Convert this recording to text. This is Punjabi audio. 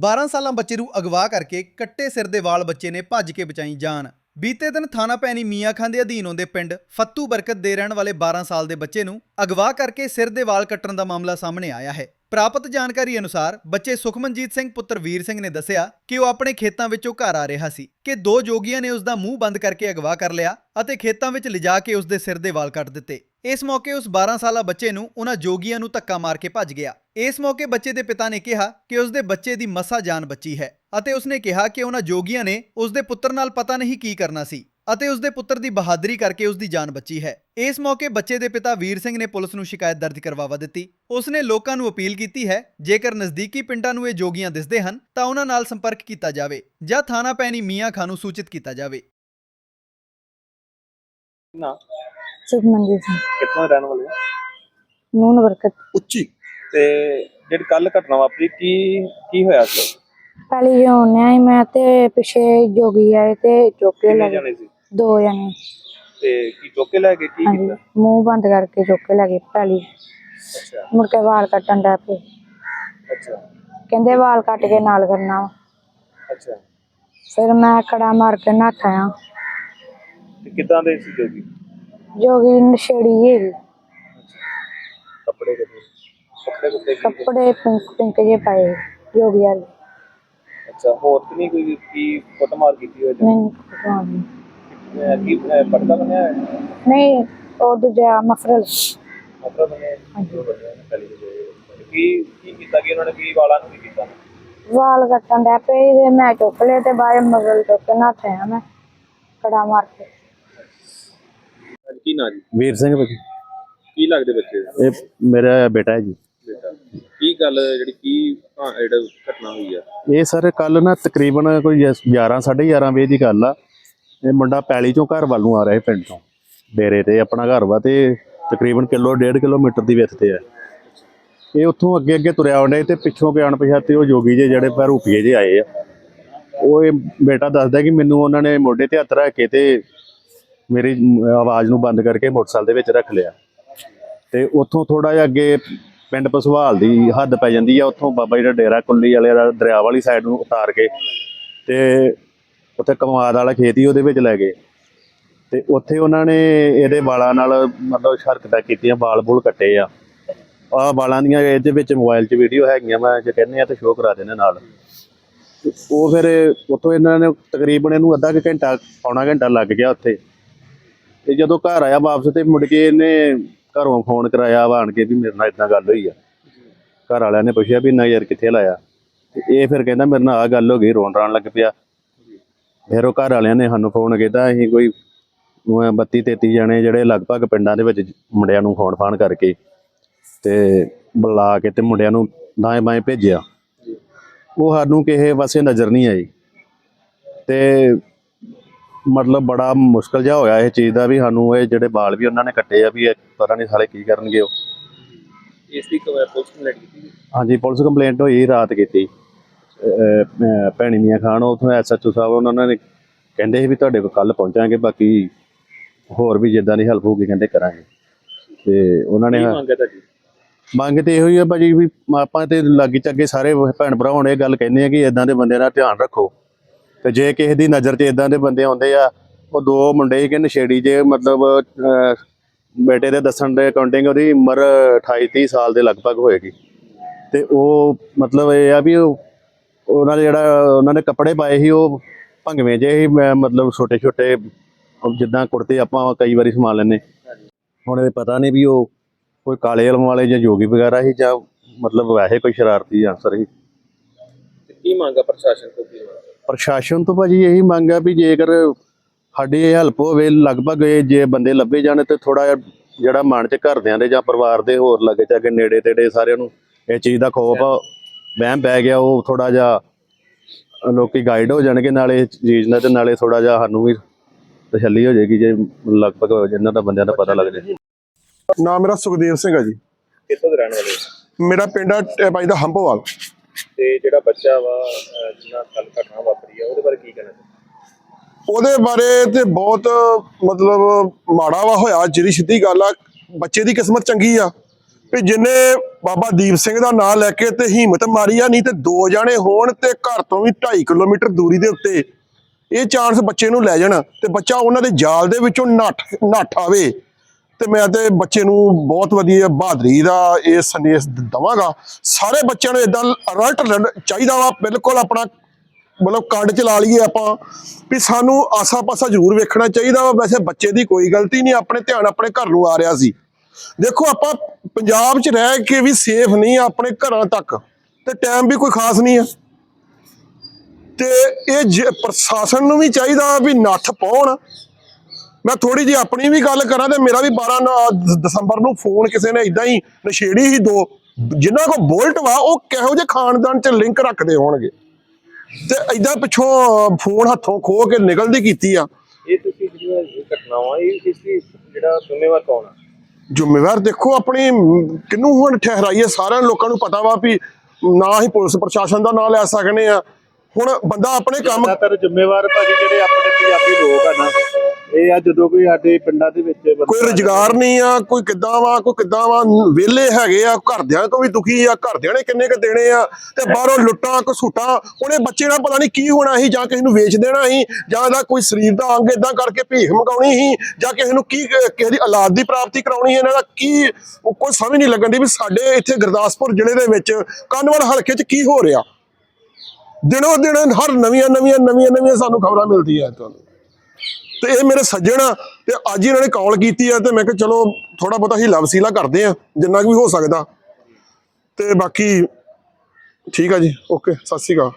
12 ਸਾਲਾਂ ਬੱਚੇ ਨੂੰ ਅਗਵਾ ਕਰਕੇ ਕੱਟੇ ਸਿਰ ਦੇ ਵਾਲ ਬੱਚੇ ਨੇ ਭੱਜ ਕੇ ਬਚਾਈ ਜਾਨ। ਬੀਤੇ ਦਿਨ ਥਾਣਾ ਪੈਣੀ ਮੀਆਂ ਖਾਂ ਦੇ ਅਧੀਨ ਆਉਂਦੇ ਪਿੰਡ ਫੱਤੂ ਬਰਕਤ ਦੇ ਰਹਿਣ ਵਾਲੇ 12 ਸਾਲ ਦੇ ਬੱਚੇ ਨੂੰ ਅਗਵਾ ਕਰਕੇ ਸਿਰ ਦੇ ਵਾਲ ਕੱਟਣ ਦਾ ਮਾਮਲਾ ਸਾਹਮਣੇ ਆਇਆ ਹੈ। ਪ੍ਰਾਪਤ ਜਾਣਕਾਰੀ ਅਨੁਸਾਰ ਬੱਚੇ ਸੁਖਮਨਜੀਤ ਸਿੰਘ ਪੁੱਤਰ ਵੀਰ ਸਿੰਘ ਨੇ ਦੱਸਿਆ ਕਿ ਉਹ ਆਪਣੇ ਖੇਤਾਂ ਵਿੱਚੋਂ ਘਰ ਆ ਰਿਹਾ ਸੀ ਕਿ ਦੋ ਜੋਗੀਆਂ ਨੇ ਉਸ ਦਾ ਮੂੰਹ ਬੰਦ ਕਰਕੇ ਅਗਵਾ ਕਰ ਲਿਆ ਅਤੇ ਖੇਤਾਂ ਵਿੱਚ ਲਿਜਾ ਕੇ ਉਸ ਦੇ ਸਿਰ ਦੇ ਵਾਲ ਕੱਟ ਦਿੱਤੇ। ਇਸ ਮੌਕੇ ਉਸ 12 ਸਾਲਾ ਬੱਚੇ ਨੂੰ ਉਹਨਾਂ ਜੋਗੀਆਂ ਨੂੰ ਧੱਕਾ ਮਾਰ ਕੇ ਭੱਜ ਗਿਆ। ਇਸ ਮੌਕੇ ਬੱਚੇ ਦੇ ਪਿਤਾ ਨੇ ਕਿਹਾ ਕਿ ਉਸ ਦੇ ਬੱਚੇ ਦੀ ਮਸਾ ਜਾਨ ਬਚੀ ਹੈ ਅਤੇ ਉਸਨੇ ਕਿਹਾ ਕਿ ਉਹਨਾਂ ਜੋਗੀਆਂ ਨੇ ਉਸ ਦੇ ਪੁੱਤਰ ਨਾਲ ਪਤਾ ਨਹੀਂ ਕੀ ਕਰਨਾ ਸੀ ਅਤੇ ਉਸ ਦੇ ਪੁੱਤਰ ਦੀ ਬਹਾਦਰੀ ਕਰਕੇ ਉਸ ਦੀ ਜਾਨ ਬਚੀ ਹੈ। ਇਸ ਮੌਕੇ ਬੱਚੇ ਦੇ ਪਿਤਾ ਵੀਰ ਸਿੰਘ ਨੇ ਪੁਲਿਸ ਨੂੰ ਸ਼ਿਕਾਇਤ ਦਰਜ ਕਰਵਾਵਾ ਦਿੱਤੀ। ਉਸਨੇ ਲੋਕਾਂ ਨੂੰ ਅਪੀਲ ਕੀਤੀ ਹੈ, ਜੇਕਰ ਨਜ਼ਦੀਕੀ ਪਿੰਡਾਂ ਨੂੰ ਇਹ ਜੋਗੀਆਂ ਦਿਸਦੇ ਹਨ, ਤਾਂ ਉਹਨਾਂ ਨਾਲ ਸੰਪਰਕ ਕੀਤਾ ਜਾਵੇ ਜਾਂ ਥਾਣਾ ਪੈਣੀ ਮੀਆਂ ਖਾਂ ਨੂੰ ਸੂਚਿਤ ਕੀਤਾ ਜਾਵੇ। ਨਾ। ਸੁਖਮਨਜੀਤ ਸਿੰਘ। ਕਿੱਥੋਂ ਦੇ ਰਹਿਣ ਵਾਲੇ ਹੋ? ਨੂਨ ਬਰਕਤ ਉੱਚੀ। ਤੇ ਜਿਹੜੀ ਕੱਲ ਘਟਨਾ ਵਾਪਰੀ ਕੀ ਕੀ ਹੋਇਆ ਸੀ? ਪਹਿਲੀ ਜੋ ਨਿਆਈ ਮੈਂ ਤੇ ਪਿਛੇ ਜੋਗੀ ਆਏ ਤੇ ਚੁੱਕ ਕੇ ਕਿੰਨੇ ਲੈ ਜਾਣੇ ਸੀ? ਦੋ ਜਣੇ। ਤੇ ਕੀ ਚੁੱਕ ਕੇ ਲੈ ਕੀ ਹਾਂਜੀ। ਕੀਤਾ? ਮੂੰਹ ਬੰਦ ਕਰਕੇ ਚੁੱਕ ਕੇ ਲੈ ਗਏ ਪਹਿਲੀ। ਅੱਛਾ। ਮੁੜ ਕੇ ਵਾਲ ਕੱਟਣ ਦਾ ਪਏ। ਅੱਛਾ। ਕਹਿੰਦੇ ਵਾਲ ਕੱਟ ਕੇ ਨਾਲ ਕਰਨਾ ਵਾ। ਅੱਛਾ। ਫਿਰ ਮੈਂ ਕੜਾ ਮਾਰ ਕੇ ਨੱਠ ਆਇਆ। ਤੇ ਕਿਦਾਂ ਦੇ ਸੀ ਜੋਗੀ? ਜੋਗੀ ਨਸ਼ੇੜੀ ਹੈਗੀ। ਕੱਪੜੇ ਕਿੱਥੇ? ਕੱਪੜੇ ਕੁੱਤੇ ਕੀ? ਕੱਪੜੇ ਪਿੰਕ ਪਿੰਕ ਜੇ ਪਾਏ ਜੋਗੀ ਵਾਲੇ। ਅੱਛਾ ਹੋਰ ਤੇ ਨਹੀਂ ਕੋਈ ਕੀ ਕੁੱਟਮਾਰ ਕੀਤੀ ਹੋਈ? ਨਹੀਂ ਪਤਾ ਨਹੀਂ। ਕੀ ਪਰਦਾ ਬਣਿਆ ਹੈ ਨਹੀਂ ਉਹ ਦੂਜਾ ਮਫਰਲ। ਮਤਲਬ ਬਣਿਆ ਹੈ? ਹਾਂਜੀ। ਜੋ ਬਣਿਆ ਹੈ, ਪਹਿਲੀ ਜੋ ਕੀ ਕੀ ਕੀਤਾ ਕਿ ਉਹਨਾਂ ਨੇ? ਕੀ ਵਾਲਾਂ ਨੂੰ ਕੀ ਕੀਤਾ? ਵਾਲ ਕੱਟਣ ਦਾ ਪਏ ਤੇ ਮੈਂ ਚੁੱਕ ਲਏ ਤੇ ਬਾਅਦ ਮਫਰਲ ਚੁੱਕ ਕੇ ਆਇਆ ਮੈਂ ਕੜਾ ਮਾਰ ਕੇ। ਕੀ ਨਾਂ ਜੀ? ਵੀਰ ਸਿੰਘ ਭਾਜੀ। ਕੀ ਲੱਗਦੇ ਬੱਚੇ? ਦੇ? ਇਹ ਮੇਰਾ ਬੇਟਾ ਹੈ ਜੀ। ਬੇਟਾ। ਕੀ ਗੱਲ ਜਿਹੜੀ ਕੀ ਹਾਂ ਜਿਹੜਾ ਘਟਨਾ ਹੋਈ ਆ? ਇਹ ਸਰ ਕੱਲ ਨਾ ਤਕਰੀਬਨ ਕੋਈ 11 11:30 ਵਜੇ ਦੀ ਗੱਲ ਆ। ਇਹ ਮੁੰਡਾ ਪੈਲੀ ਚੋਂ ਘਰ ਵੱਲ ਨੂੰ ਆ ਰਿਹਾ ਸੀ ਪਿੰਡ ਤੋਂ। ਡੇਰੇ ਤੇ ਆਪਣਾ ਘਰ ਵਾ ਤੇ ਤਕਰੀਬਨ ਕਿਲੋ ਡੇਢ ਕਿਲੋਮੀਟਰ ਦੀ ਵਿੱਥ ਤੇ ਆ। ਇਹ ਉੱਥੋਂ ਅੱਗੇ ਅੱਗੇ ਤੁਰਿਆ ਆਉਂਦਾ ਤੇ ਪਿੱਛੋਂ ਕੇ ਅਣਪਛਾਤੇ ਉਹ ਜੋਗੀ ਜੇ ਜਿਹੜੇ ਭਰੂਪੀਏ ਜੇ ਆਏ ਆ। ਉਹ ਇਹ ਬੇਟਾ ਦੱਸਦਾ ਕਿ ਮੈਨੂੰ ਉਹਨਾਂ ਨੇ ਮੋਢੇ ਤੇ ਹੱਥ ਰੱਖ ਕੇ ਤੇ ਮੇਰੀ ਆਵਾਜ਼ ਨੂੰ ਬੰਦ ਕਰਕੇ ਮੋਟਰਸਾਈਕਲ ਦੇ ਵਿੱਚ ਰੱਖ ਲਿਆ। ਤੇ ਉੱਥੋਂ ਥੋੜਾ ਜਿਹਾ ਅੱਗੇ ਪਿੰਡ ਪਸਵਾਲ ਦੀ ਹੱਦ ਪੈ ਜਾਂਦੀ ਆ, ਉੱਥੋਂ ਬਾਬਾ ਜੀ ਦਾ ਡੇਰਾ ਕੁੱਲੀ ਵਾਲੇ ਦਾ ਦਰਿਆ ਵਾਲੀ ਸਾਈਡ ਨੂੰ ਉਤਾਰ ਕੇ ਤੇ ਉੱਥੇ ਕਮਾਦ ਵਾਲਾ ਖੇਤ ਹੀ ਉਹਦੇ ਵਿੱਚ ਲੈ ਗਏ। ਤੇ ਉੱਥੇ ਉਹਨਾਂ ਨੇ ਇਹਦੇ ਵਾਲਾਂ ਨਾਲ ਮਤਲਬ ਹਰਕਤਾਂ ਕੀਤੀਆਂ, ਵਾਲ ਬੂਲ ਕੱਟੇ ਆ। ਆ ਵਾਲਾਂ ਦੀਆਂ ਇਹਦੇ ਵਿੱਚ ਮੋਬਾਈਲ 'ਚ ਵੀਡੀਓ ਹੈਗੀਆਂ, ਮੈਂ ਜੇ ਕਹਿੰਦੇ ਆ ਤੇ ਸ਼ੋਅ ਕਰਾ ਦੇਣੇ ਨਾਲ। ਉਹ ਫਿਰ ਉੱਥੋਂ ਇਹਨਾਂ ਨੇ ਤਕਰੀਬਨ ਇਹਨੂੰ ਅੱਧਾ ਕੁ ਘੰਟਾ, ਪੌਣਾ ਘੰਟਾ ਲੱਗ ਗਿਆ ਉੱਥੇ। ਤੇ ਜਦੋਂ ਘਰ ਆਇਆ ਵਾਪਸ ਤੇ ਮੁੜ ਕੇ ਇਹਨੇ ਘਰੋਂ ਫੋਨ ਕਰਾਇਆ ਵਾ ਆਣ ਕੇ ਵੀ ਮੇਰੇ ਨਾਲ ਇਦਾਂ ਗੱਲ ਹੋਈ ਆ। ਘਰ ਵਾਲਿਆਂ ਨੇ ਪੁੱਛਿਆ ਵੀ ਨਾ ਯਾਰ ਕਿੱਥੇ ਲਾਇਆ? ਤੇ ਇਹ ਫਿਰ ਕਹਿੰਦਾ ਮੇਰੇ ਨਾਲ ਆ ਗੱਲ ਹੋ ਗਈ, ਰੋਣ ਰਾਣ ਲੱਗ ਪਿਆ। ਫਿਰ ਉਹ ਘਰ ਵਾਲਿਆਂ ਨੇ ਸਾਨੂੰ ਫੋਨ ਕੀਤਾ, ਅਸੀਂ ਕੋਈ 32 33 ਜਣੇ ਜਿਹੜੇ ਲਗਭਗ ਪਿੰਡਾਂ ਦੇ ਵਿੱਚ ਮੁੰਡਿਆਂ ਨੂੰ ਫੋਨ ਫਾਨ ਕਰਕੇ ਤੇ ਬੁਲਾ ਕੇ ਤੇ ਮੁੰਡਿਆਂ ਨੂੰ ਦਾਏ ਬਾਏ ਭੇਜਿਆ। ਉਹ ਸਾਨੂੰ ਕਿਸੇ ਪਾਸੇ ਨਜ਼ਰ ਨਹੀਂ ਆਈ। ਤੇ ਮਤਲਬ ਬੜਾ ਮੁਸ਼ਕਲ ਜਿਹਾ ਹੋਇਆ ਇਹ ਚੀਜ਼ ਦਾ ਵੀ ਸਾਨੂੰ ਇਹ ਜਿਹੜੇ ਬਾਲ ਵੀ ਉਹਨਾਂ ਨੇ ਕੱਟੇ ਆ ਵੀ ਇਹ ਪਤਾ ਨਹੀਂ ਸਾਲੇ ਕੀ ਕਰਨਗੇ ਉਹ। ਇਸ ਦੀ ਕਵਰ ਪੁਲਿਸ ਕੰਪਲੇਂਟ ਕੀਤੀ। ਹਾਂਜੀ ਪੁਲਿਸ ਕੰਪਲੇਂਟ ਹੋਈ ਰਾਤ ਕੀਤੀ। ਭੈਣੀ ਮੀਆਂ ਖਾਨ ਉਥੋਂ ਐਸਐਚਓ ਸਾਹਿਬ ਉਹਨਾਂ ਨੇ ਕਹਿੰਦੇ ਸੀ ਵੀ ਤੁਹਾਡੇ ਕੋਲ ਕੱਲ ਪਹੁੰਚਾਂਗੇ ਬਾਕੀ ਹੋਰ ਵੀ ਜਿੱਦਾਂ ਦੀ ਹੈਲਪ ਹੋਊਗੀ ਕਹਿੰਦੇ ਕਰਾਂਗੇ। ਤੇ ਉਹਨਾਂ ਨੇ ਮੰਗ ਤੇ ਇਹੋ ਹੀ ਆ ਭਾਜੀ ਵੀ ਆਪਾਂ ਤੇ ਲਾਗੀ ਚੱਗੇ ਸਾਰੇ ਭੈਣ ਭਰਾ ਹੁਣ ਇਹ ਗੱਲ ਕਹਿੰਦੇ ਆ ਕਿ ਇਦਾਂ ਦੇ ਬੰਦਿਆਂ ਦਾ ਧਿਆਨ ਰੱਖੋ। ਤੇ ਜੇ ਕਿਸੇ ਦੀ ਨਜ਼ਰ 'ਚ ਇਦਾਂ ਦੇ ਬੰਦੇ ਆਉਂਦੇ ਆ, ਉਹ ਦੋ ਮੁੰਡੇ ਕਿ ਨਸ਼ੇੜੀ ਜੇ ਮਤਲਬ ਬੇਟੇ ਦੇ ਦੱਸਣ ਦੇ ਅਕਾਊਂਟਿੰਗ ਉਹਦੀ ਉਮਰ 28 30 ਸਾਲ ਦੇ ਲਗਭਗ ਹੋਏਗੀ। ਤੇ ਉਹ ਮਤਲਬ ਇਹ ਆ ਵੀ ਉਹਨਾਂ ਦੇ ਜਿਹੜਾ, ਉਹਨਾਂ ਨੇ ਕੱਪੜੇ ਪਾਏ ਸੀ, ਉਹ ਭੰਗਵੇਂ ਜੇ ਹੀ ਮਤਲਬ ਛੋਟੇ ਛੋਟੇ ਜਿੱਦਾਂ ਕੁੜਤੇ ਆਪਾਂ ਕਈ ਵਾਰੀ ਸਮਾ ਲੈਨੇ ਹੁਣ ਇਹ ਪਤਾ ਨਹੀਂ ਵੀ ਉਹ ਕੋਈ ਕਾਲੇ ਇਲਮ ਵਾਲੇ ਜਾਂ ਜੋਗੀ ਵਗੈਰਾ ਸੀ ਜਾਂ ਮਤਲਬ ਵੈਸੇ ਕੋਈ ਸ਼ਰਾਰਤੀ ਅਨਸਰ ਸੀ। ਤੇ ਕੀ ਮੰਗ ਹੈ ਪ੍ਰਸ਼ਾਸਨ ਤੋਂ, ਕੀ ਮੰਗ? ਪ੍ਰਸ਼ਾਸਨ ਤੋਂ ਭਾਜੀ ਇਹੀ ਮੰਗ ਆ ਵੀ ਜੇਕਰ ਸਾਡੀ ਇਹ ਹੈਲਪ ਹੋਵੇ ਲਗਭਗ ਇਹ ਜੇ ਬੰਦੇ ਲੱਭੇ ਜਾਣ ਤੇ ਥੋੜਾ ਜਿਹੜਾ ਮਨ ਚ ਘਰਦਿਆਂ ਦੇ ਜਾਂ ਪਰਿਵਾਰ ਦੇ ਹੋਰ ਲੱਗੇ ਚਾਗੇ ਨੇੜੇ ਤੇੜੇ ਸਾਰਿਆਂ ਨੂੰ ਇਹ ਚੀਜ਼ ਦਾ ਖੋਫ ਆ ਵਹਿਮ ਪੈ ਗਿਆ ਉਹ ਥੋੜਾ ਜਿਹਾ ਲੋਕੀ ਗਾਈਡ ਹੋ ਜਾਣਗੇ ਨਾਲੇ ਇਸ ਚੀਜ਼ ਨਾਲ ਤੇ ਨਾਲੇ ਥੋੜਾ ਜਿਹਾ ਸਾਨੂੰ ਵੀ ਤਸੱਲੀ ਹੋ ਜਾਏਗੀ ਜੇ ਲਗਭਗ ਜਿਨ੍ਹਾਂ ਦਾ ਬੰਦਿਆਂ ਦਾ ਪਤਾ ਲੱਗ ਜਾਏ। ਨਾਮ ਮੇਰਾ ਸੁਖਦੇਵ ਸਿੰਘ ਹੈ ਜੀ। ਕਿੱਥੋਂ ਦੇ ਰਹਿਣ ਵਾਲੇ? ਮੇਰਾ ਪਿੰਡ ਹੈ ਭਾਈ ਦਾ ਹੰਭੋਵਾਲ ਤੇ ਜਿਹੜਾ ਬੱਚਾ ਵਾ ਜਿਹਨਾਂ ਕੱਲ ਘਟਨਾ ਵਾਪਰੀ ਆ, ਉਹਦੇ ਬਾਰੇ ਕੀ ਕਹਿਣਾ ਉਹਦੇ ਬਾਰੇ ਤੇ ਬਹੁਤ, ਮਤਲਬ, ਮਾੜਾ ਵਾ ਹੋਇਆ, ਜਿਹੜੀ ਸਿੱਧੀ ਗੱਲ ਆ, ਬੱਚੇ ਦੀ ਕਿਸਮਤ ਚੰਗੀ ਆ। ਵੀ ਜਿੰਨੇ ਬਾਬਾ ਦੀਪ ਸਿੰਘ ਦਾ ਨਾਮ ਲੈ ਕੇ ਤੇ ਹਿੰਮਤ ਮਾਰੀ ਆ, ਨਹੀਂ ਤੇ ਦੋ ਜਾਣੇ ਹੋਣ ਤੇ ਘਰ ਤੋਂ ਵੀ 2.5 ਕਿਲੋਮੀਟਰ ਦੂਰੀ ਦੇ ਉੱਤੇ ਇਹ ਚਾਂਸ ਬੱਚੇ ਨੂੰ ਲੈ ਜਾਣ ਤੇ ਬੱਚਾ ਉਹਨਾਂ ਦੇ ਜਾਲ ਦੇ ਵਿੱਚੋਂ ਨੱਠ ਨੱਠ ਆਵੇ। ਤੇ ਮੈਂ ਤੇ ਬੱਚੇ ਨੂੰ ਬਹੁਤ ਵਧੀਆ ਬਹਾਦਰੀ ਦਾ ਇਹ ਸੰਦੇਸ਼ ਦਵਾਂਗਾ। ਸਾਰੇ ਬੱਚਿਆਂ ਨੂੰ ਇਦਾਂ ਅਲਰਟ ਚਾਹੀਦਾ ਵਾ, ਬਿਲਕੁਲ ਆਪਣਾ ਮਤਲਬ ਕੰਡ ਚਲਾ ਲਈਏ ਆਪਾਂ, ਵੀ ਸਾਨੂੰ ਆਸਾ-ਪਾਸਾ ਜ਼ਰੂਰ ਵੇਖਣਾ ਚਾਹੀਦਾ ਵਾ। ਵੈਸੇ ਬੱਚੇ ਦੀ ਕੋਈ ਗਲਤੀ ਨਹੀਂ, ਆਪਣੇ ਧਿਆਨ ਆਪਣੇ ਘਰ ਨੂੰ ਆ ਰਿਹਾ ਸੀ। ਦੇਖੋ ਆਪਾਂ ਪੰਜਾਬ 'ਚ ਰਹਿ ਕੇ ਵੀ ਸੇਫ ਨਹੀਂ ਆ ਆਪਣੇ ਘਰਾਂ ਤੱਕ, ਤੇ ਟਾਈਮ ਵੀ ਕੋਈ ਖਾਸ ਨਹੀਂ ਹੈ ਤੇ ਇਹ ਜ- ਪ੍ਰਸ਼ਾਸਨ ਨੂੰ ਵੀ ਚਾਹੀਦਾ ਵੀ ਨੱਠ ਪਾਉਣ ਮੈਂ ਥੋੜੀ ਜੀ ਆਪਣੀ ਵੀ ਗੱਲ ਕਰਾਂ ਤੇ ਮੇਰਾ ਵੀ 12 ਨ- ਦਸੰਬਰ ਨੂੰ ਫੋਨ ਕਿਸੇ ਨੇ ਇਦਾਂ ਹੀ ਨਸ਼ੇੜੀ ਹੀ ਦੋ ਜਿਨ੍ਹਾਂ ਕੋ ਬੋਲਟ ਵਾ ਉਹ ਕਿਹੋ ਜਿਹੇ ਖਾਨਦਾਨ 'ਚ ਲਿੰਕ ਰੱਖਦੇ ਹੋਣਗੇ। ਤੇ ਇਦਾਂ ਪਿੱਛੋਂ ਫੋਨ ਹੱਥੋਂ ਖੋ ਕੇ ਨਿਕਲਦੀ ਕੀਤੀ ਆ। ਇਹ ਤੁਸੀਂ ਜਿਹੜੀਆਂ ਇਹ ਘਟਨਾਵਾਂ ਇਹ ਇਸ ਦੀ ਜਿਹੜਾ ਜ਼ਿੰਮੇਵਾਰ ਕੌਣ ਆ? ਜ਼ਿੰਮੇਵਾਰ ਦੇਖੋ ਆਪਣੀ ਮ, ਕਿਹਨੂੰ ਹੁਣ ਠਹਿਰਾਈਏ ਸਾਰਿਆਂ ਲੋਕਾਂ ਨੂੰ ਪਤਾ ਵਾ ਵੀ ਨਾ ਹੀ ਪੁਲਿਸ ਪ੍ਰਸ਼ਾਸਨ ਦਾ ਨਾਂ ਲੈ ਸਕਨੇ ਆ। ਹੁਣ ਬੰਦਾ ਆਪਣੇ ਕੰਮ ਜ਼ਿਆਦਾਤਰ ਜ਼ਿੰਮੇਵਾਰ ਭਾਜੀ ਜਿਹੜੇ ਆਪਣੇ ਪੰਜਾਬੀ ਲੋਕ ਆ ਨਾ ਇਹ ਆ ਜਦੋਂ ਕੋਈ ਸਾਡੇ ਪਿੰਡਾਂ ਦੇ ਵਿੱਚ ਕੋਈ ਰੁਜ਼ਗਾਰ ਨਹੀਂ ਆ ਕੋਈ ਕਿੱਦਾਂ ਵਾ ਕੋਈ ਕਿੱਦਾਂ ਵਾ ਵਿਹਲੇ ਹੈਗੇ ਆ ਘਰਦਿਆਂ ਤੋਂ ਵੀ ਦੁਖੀ ਆ ਘਰਦਿਆਂ ਨੇ ਕਿੰਨੇ ਕ ਦੇਣੇ ਆ ਤੇ ਬਾਹਰੋਂ ਲੁੱਟਾਂ ਕਸੂਟਾਂ ਉਹਨੇ ਬੱਚੇ ਨਾਲ ਪਤਾ ਨਹੀਂ ਕੀ ਹੋਣਾ ਸੀ ਜਾਂ ਕਿਸੇ ਨੂੰ ਵੇਚ ਦੇਣਾ ਸੀ ਜਾਂ ਦਾ ਕੋਈ ਸਰੀਰ ਦਾ ਅੰਗ ਇਦਾਂ ਕਰਕੇ ਭੀਖ ਮੰਗਾਉਣੀ ਸੀ ਜਾਂ ਕਿਸੇ ਨੂੰ ਕੀ ਕਿਸੇ ਦੀ ਔਲਾਦ ਦੀ ਪ੍ਰਾਪਤੀ ਕਰਾਉਣੀ ਸੀ ਇਹਨਾਂ ਦਾ ਕੀ ਕੋਈ ਸਮਝ ਨਹੀਂ ਲੱਗਣ ਦੀ ਵੀ ਸਾਡੇ ਇੱਥੇ ਗੁਰਦਾਸਪੁਰ ਜ਼ਿਲ੍ਹੇ ਦੇ ਵਿੱਚ ਕਾਨਵੜ ਹਲਕੇ 'ਚ ਕੀ ਹੋ ਰਿਹਾ। ਦਿਨੋ ਦਿਨ ਹਰ ਨਵੀਆਂ ਨਵੀਆਂ ਨਵੀਆਂ ਨਵੀਆਂ ਸਾਨੂੰ ਖਬਰਾਂ ਮਿਲਦੀਆਂ ਤੁਹਾਨੂੰ। ਤੇ ਇਹ ਮੇਰੇ ਸੱਜਣ ਆ, ਤੇ ਅੱਜ ਹੀ ਇਹਨਾਂ ਨੇ ਕਾਲ ਕੀਤੀ ਆ ਤੇ ਮੈਂ ਕਿਹਾ ਚਲੋ ਥੋੜਾ ਬਹੁਤਾ ਹੀ ਵਸੀਲਾ ਕਰਦੇ ਆ, ਜਿੰਨਾ ਕੁ ਵੀ ਹੋ ਸਕਦਾ। ਤੇ ਬਾਕੀ ਠੀਕ ਆ ਜੀ ਓਕੇ ਸਤਿ ਸ਼੍ਰੀ ਅਕਾਲ।